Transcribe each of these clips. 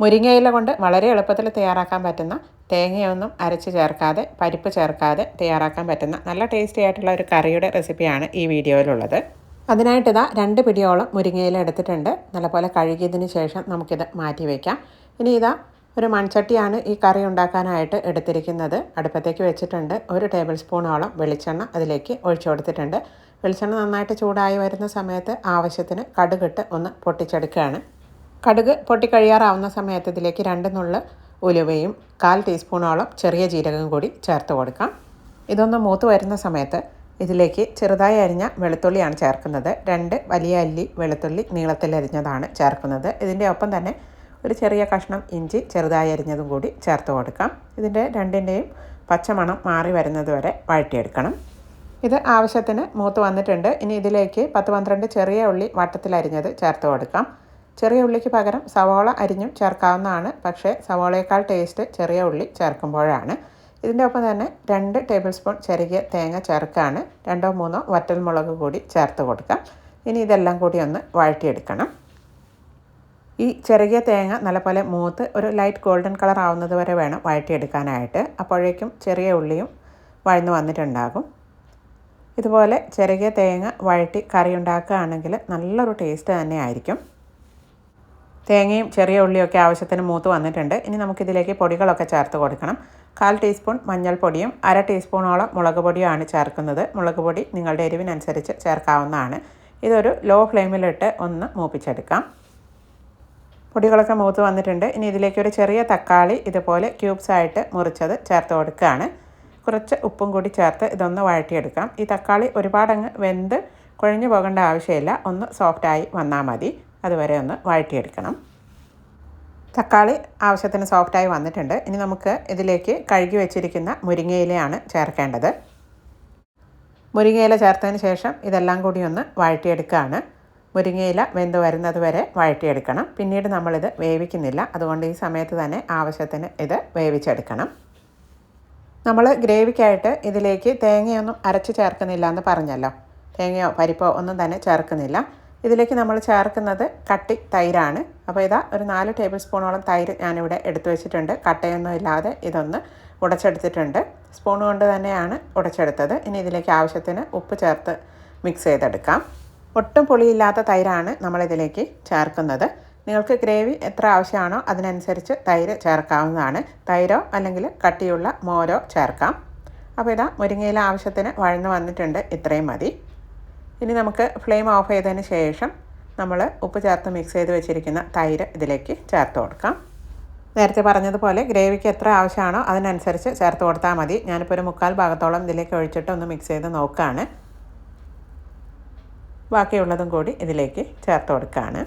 മുരിങ്ങയില കൊണ്ട് വളരെ എളുപ്പത്തിൽ തയ്യാറാക്കാൻ പറ്റുന്ന തേങ്ങയൊന്നും അരച്ച് ചേർക്കാതെ പരിപ്പ് ചേർക്കാതെ തയ്യാറാക്കാൻ പറ്റുന്ന നല്ല ടേസ്റ്റി ആയിട്ടുള്ള ഒരു കറിയുടെ റെസിപ്പിയാണ് ഈ വീഡിയോയിലുള്ളത്. അതിനായിട്ട് ഇതാ രണ്ട് പിടിയോളം മുരിങ്ങയില എടുത്തിട്ടുണ്ട്. നല്ലപോലെ കഴുകിയതിന് ശേഷം നമുക്കിത് മാറ്റി വയ്ക്കാം ഇനി ഇതാ ഒരു മൺചട്ടിയാണ് ഈ കറി ഉണ്ടാക്കാനായിട്ട് എടുത്തിരിക്കുന്നത്. അടുപ്പത്തേക്ക് വെച്ചിട്ടുണ്ട്. ഒരു ടേബിൾ സ്പൂണോളം വെളിച്ചെണ്ണ അതിലേക്ക് ഒഴിച്ചു കൊടുത്തിട്ടുണ്ട്. വെളിച്ചെണ്ണ നന്നായിട്ട് ചൂടായി വരുന്ന സമയത്ത് ആവശ്യത്തിന് കടുകിട്ട് ഒന്ന് പൊട്ടിച്ചെടുക്കുകയാണ്. കടുക് പൊട്ടിക്കഴിയാറാവുന്ന സമയത്ത് ഇതിലേക്ക് രണ്ട് നുള്ള് ഉലുവയും കാൽ ടീസ്പൂണോളം ചെറിയ ജീരകം കൂടി ചേർത്ത് കൊടുക്കാം. ഇതൊന്ന് മൂത്ത് വരുന്ന സമയത്ത് ഇതിലേക്ക് ചെറുതായി അരിഞ്ഞ വെളുത്തുള്ളിയാണ് ചേർക്കുന്നത്. രണ്ട് വലിയ അല്ലി വെളുത്തുള്ളി നീളത്തിൽ അരിഞ്ഞതാണ് ചേർക്കുന്നത്. ഇതിന്റെ ഒപ്പം തന്നെ ഒരു ചെറിയ കഷ്ണം ഇഞ്ചി ചെറുതായി അരിഞ്ഞതും കൂടി ചേർത്ത് കൊടുക്കാം. ഇതിന്റെ രണ്ടിന്റെയും പച്ചമണം മാറി വരുന്നത് വരെ വഴറ്റിയെടുക്കണം. ഇത് ആവശ്യത്തിന് മൂത്ത് വന്നിട്ടുണ്ട്. ഇനി ഇതിലേക്ക് പത്ത് പന്ത്രണ്ട് ചെറിയ ഉള്ളി വട്ടത്തിലരിഞ്ഞത് ചേർത്ത് കൊടുക്കാം. ചെറിയ ഉള്ളിക്ക് പകരം സവോള അരിഞ്ഞും ചേർക്കാവുന്നതാണ്. പക്ഷേ സവോളയേക്കാൾ ടേസ്റ്റ് ചെറിയ ഉള്ളി ചേർക്കുമ്പോഴാണ്. ഇതിന്റെ ഒപ്പം തന്നെ രണ്ട് ടേബിൾ സ്പൂൺ ചെറിയ തേങ്ങ ചേർക്കാണ്. രണ്ടോ മൂന്നോ വറ്റൽമുളക് കൂടി ചേർത്ത് കൊടുക്കാം. ഇനി ഇതെല്ലാം കൂടി ഒന്ന് വഴറ്റിയെടുക്കണം. ഈ ചെറിയ തേങ്ങ നല്ലപോലെ മൂത്ത് ഒരു ലൈറ്റ് ഗോൾഡൻ കളർ ആവുന്നത് വരെ വേണം വഴറ്റിയെടുക്കാനായിട്ട്. അപ്പോഴേക്കും ചെറിയ ഉള്ളിയും വഴന്ന് വന്നിട്ടുണ്ടാകും. ഇതുപോലെ ചെറിയ തേങ്ങ വഴറ്റി കറി ഉണ്ടാക്കുകയാണെങ്കിൽ നല്ലൊരു ടേസ്റ്റ് തന്നെ ആയിരിക്കും. തേങ്ങയും ചെറിയ ഉള്ളിയൊക്കെ ആവശ്യത്തിന് മൂത്ത് വന്നിട്ടുണ്ട്. ഇനി നമുക്കിതിലേക്ക് പൊടികളൊക്കെ ചേർത്ത് കൊടുക്കണം. കാൽ ടീസ്പൂൺ മഞ്ഞൾപ്പൊടിയും അര ടീസ്പൂണോളം മുളക് പൊടിയുമാണ് ചേർക്കുന്നത്. മുളക് പൊടി നിങ്ങളുടെ എരിവിനനുസരിച്ച് ചേർക്കാവുന്നതാണ്. ഇതൊരു ലോ ഫ്ലെയിമിലിട്ട് ഒന്ന് മൂപ്പിച്ചെടുക്കാം. പൊടികളൊക്കെ മൂത്ത് വന്നിട്ടുണ്ട്. ഇനി ഇതിലേക്ക് ഒരു ചെറിയ തക്കാളി ഇതുപോലെ ക്യൂബ്സ് ആയിട്ട് മുറിച്ചത് ചേർത്ത് കൊടുക്കുകയാണ്. കുറച്ച് ഉപ്പും കൂടി ചേർത്ത് ഇതൊന്ന് വഴറ്റിയെടുക്കാം. ഈ തക്കാളി ഒരുപാടങ്ങ് വെന്ത് കുഴഞ്ഞു പോകേണ്ട ആവശ്യമില്ല. ഒന്ന് സോഫ്റ്റായി വന്നാൽ മതി. അതുവരെ ഒന്ന് വഴറ്റിയെടുക്കണം. തക്കാളി ആവശ്യത്തിന് സോഫ്റ്റായി വന്നിട്ടുണ്ട്. ഇനി നമുക്ക് ഇതിലേക്ക് കഴുകി വെച്ചിരിക്കുന്ന മുരിങ്ങയിലയാണ് ചേർക്കേണ്ടത്. മുരിങ്ങയില ചേർത്തതിന് ശേഷം ഇതെല്ലാം കൂടി ഒന്ന് വഴറ്റിയെടുക്കുകയാണ്. മുരിങ്ങയില വെന്ത് വരുന്നത് വരെ വഴറ്റിയെടുക്കണം. പിന്നീട് നമ്മളിത് വേവിക്കുന്നില്ല. അതുകൊണ്ട് ഈ സമയത്ത് തന്നെ ആവശ്യത്തിന് ഇത് വേവിച്ചെടുക്കണം. നമ്മൾ ഗ്രേവിക്കായിട്ട് ഇതിലേക്ക് തേങ്ങയൊന്നും അരച്ച് ചേർക്കുന്നില്ല എന്ന് പറഞ്ഞല്ലോ. തേങ്ങയോ പരിപ്പോ ഒന്നും തന്നെ ചേർക്കുന്നില്ല. ഇതിലേക്ക് നമ്മൾ ചേർക്കുന്നത് കട്ടി തൈരാണ്. അപ്പോൾ ഇതാ ഒരു നാല് ടേബിൾ സ്പൂണോളം തൈര് ഞാനിവിടെ എടുത്തു വെച്ചിട്ടുണ്ട്. കട്ടയൊന്നും ഇല്ലാതെ ഇതൊന്ന് ഉടച്ചെടുത്തിട്ടുണ്ട്. സ്പൂൺ കൊണ്ട് തന്നെയാണ് ഉടച്ചെടുത്തത്. ഇനി ഇതിലേക്ക് ആവശ്യത്തിന് ഉപ്പ് ചേർത്ത് മിക്സ് ചെയ്തെടുക്കാം. ഒട്ടും പുളിയില്ലാത്ത തൈരാണ് നമ്മളിതിലേക്ക് ചേർക്കുന്നത്. നിങ്ങൾക്ക് ഗ്രേവി എത്ര ആവശ്യമാണോ അതിനനുസരിച്ച് തൈര് ചേർക്കാവുന്നതാണ്. തൈരോ അല്ലെങ്കിൽ കട്ടിയുള്ള മോരോ ചേർക്കാം. അപ്പോൾ ഇതാ മുരിങ്ങയില ആവശ്യത്തിന് വഴന്നു വന്നിട്ടുണ്ട്. ഇത്രയും മതി. ഇനി നമുക്ക് ഫ്ലെയിം ഓഫ് ചെയ്തതിന് ശേഷം നമ്മൾ ഉപ്പ് ചേർത്ത് മിക്സ് ചെയ്ത് വെച്ചിരിക്കുന്ന തൈര് ഇതിലേക്ക് ചേർത്ത് കൊടുക്കാം. നേരത്തെ പറഞ്ഞതുപോലെ ഗ്രേവിക്ക് എത്ര ആവശ്യമാണോ അതിനനുസരിച്ച് ചേർത്ത് കൊടുത്താൽ മതി. ഞാനിപ്പോൾ ഒരു മുക്കാൽ ഭാഗത്തോളം ഇതിലേക്ക് ഒഴിച്ചിട്ട് ഒന്ന് മിക്സ് ചെയ്ത് നോക്കുകയാണ് ബാക്കിയുള്ളതും കൂടി ഇതിലേക്ക് ചേർത്ത് കൊടുക്കുകയാണ്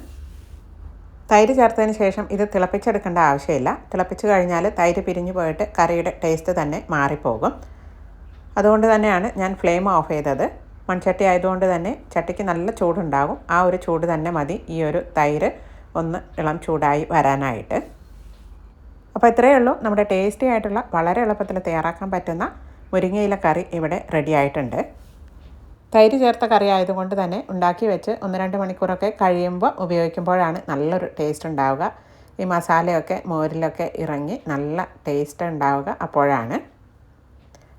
തൈര് ചേർത്തതിന് ശേഷം ഇത് തിളപ്പിച്ചെടുക്കേണ്ട ആവശ്യമില്ല. തിളപ്പിച്ച് കഴിഞ്ഞാൽ തൈര് പിരിഞ്ഞു പോയിട്ട് കറിയുടെ ടേസ്റ്റ് തന്നെ മാറിപ്പോകും. അതുകൊണ്ട് തന്നെയാണ് ഞാൻ ഫ്ലെയിം ഓഫ് ചെയ്തത്. മൺചട്ടി ആയതുകൊണ്ട് തന്നെ ചട്ടിക്ക് നല്ല ചൂടുണ്ടാകും. ആ ഒരു ചൂട് തന്നെ മതി. ഈ ഒരു തൈര് ഒന്ന് ഇളം ചൂടായി വരാനായിട്ട്. അപ്പോൾ ഇത്രയേ ഉള്ളൂ. നമ്മുടെ ടേസ്റ്റി ആയിട്ടുള്ള വളരെ എളുപ്പത്തിൽ തയ്യാറാക്കാൻ പറ്റുന്ന മുരിങ്ങയില കറി ഇവിടെ റെഡി ആയിട്ടുണ്ട്. തൈര് ചേർത്ത കറി ആയതുകൊണ്ട് തന്നെ ഉണ്ടാക്കി വെച്ച് ഒന്ന് രണ്ട് മണിക്കൂറൊക്കെ കഴിയുമ്പോൾ ഉപയോഗിക്കുമ്പോഴാണ് നല്ലൊരു ടേസ്റ്റ് ഉണ്ടാവുക. ഈ മസാലയൊക്കെ മോരിലൊക്കെ ഇറങ്ങി നല്ല ടേസ്റ്റ് ഉണ്ടാവുക അപ്പോഴാണ്.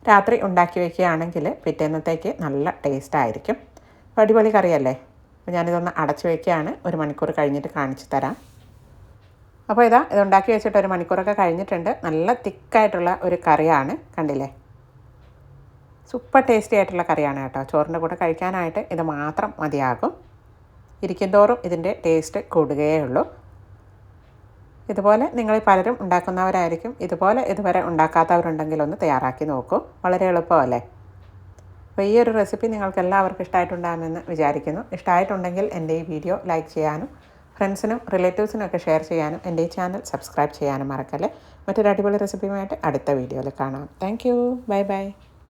രാത്രി ഉണ്ടാക്കി വയ്ക്കുകയാണെങ്കിൽ പിറ്റേന്നത്തേക്ക് നല്ല ടേസ്റ്റ് ആയിരിക്കും. അടിപൊളി കറിയല്ലേ? അപ്പോൾ ഞാനിതൊന്ന് അടച്ചു വയ്ക്കുകയാണ് ഒരു മണിക്കൂർ കഴിഞ്ഞിട്ട് കാണിച്ചു തരാം. അപ്പോൾ ഇതാ ഇത് ഉണ്ടാക്കി വെച്ചിട്ട് ഒരു മണിക്കൂറൊക്കെ കഴിഞ്ഞിട്ടുണ്ട്. നല്ല തിക്കായിട്ടുള്ള ഒരു കറിയാണ്. കണ്ടില്ലേ? സൂപ്പർ ടേസ്റ്റി ആയിട്ടുള്ള കറിയാണ് കേട്ടോ. ചോറിന്റെ കൂടെ കഴിക്കാനായിട്ട് ഇത് മാത്രം മതിയാകും. ഇരിക്കുന്തോറും ഇതിന്റെ ടേസ്റ്റ് കൂടുകയേ ഉള്ളൂ. ഇതുപോലെ നിങ്ങൾ പലരും ഉണ്ടാക്കുന്നവരായിരിക്കും. ഇതുപോലെ ഇതുവരെ ഉണ്ടാക്കാത്തവരുണ്ടെങ്കിൽ ഒന്ന് തയ്യാറാക്കി നോക്കൂ. വളരെ എളുപ്പമല്ലേ? അപ്പോൾ ഈ ഒരു റെസിപ്പി നിങ്ങൾക്ക് എല്ലാവർക്കും ഇഷ്ടമായിട്ടുണ്ടാകുമെന്ന് വിചാരിക്കുന്നു. ഇഷ്ടമായിട്ടുണ്ടെങ്കിൽ എന്റെ ഈ വീഡിയോ ലൈക്ക് ചെയ്യാനും ഫ്രണ്ട്സിനും റിലേറ്റീവ്സിനും ഒക്കെ ഷെയർ ചെയ്യാനും എന്റെ ഈ ചാനൽ സബ്സ്ക്രൈബ് ചെയ്യാനും മറക്കല്ലേ? മറ്റൊരു അടിപൊളി റെസിപ്പിയുമായിട്ട് അടുത്ത വീഡിയോയിൽ കാണാം. Thank bye bye.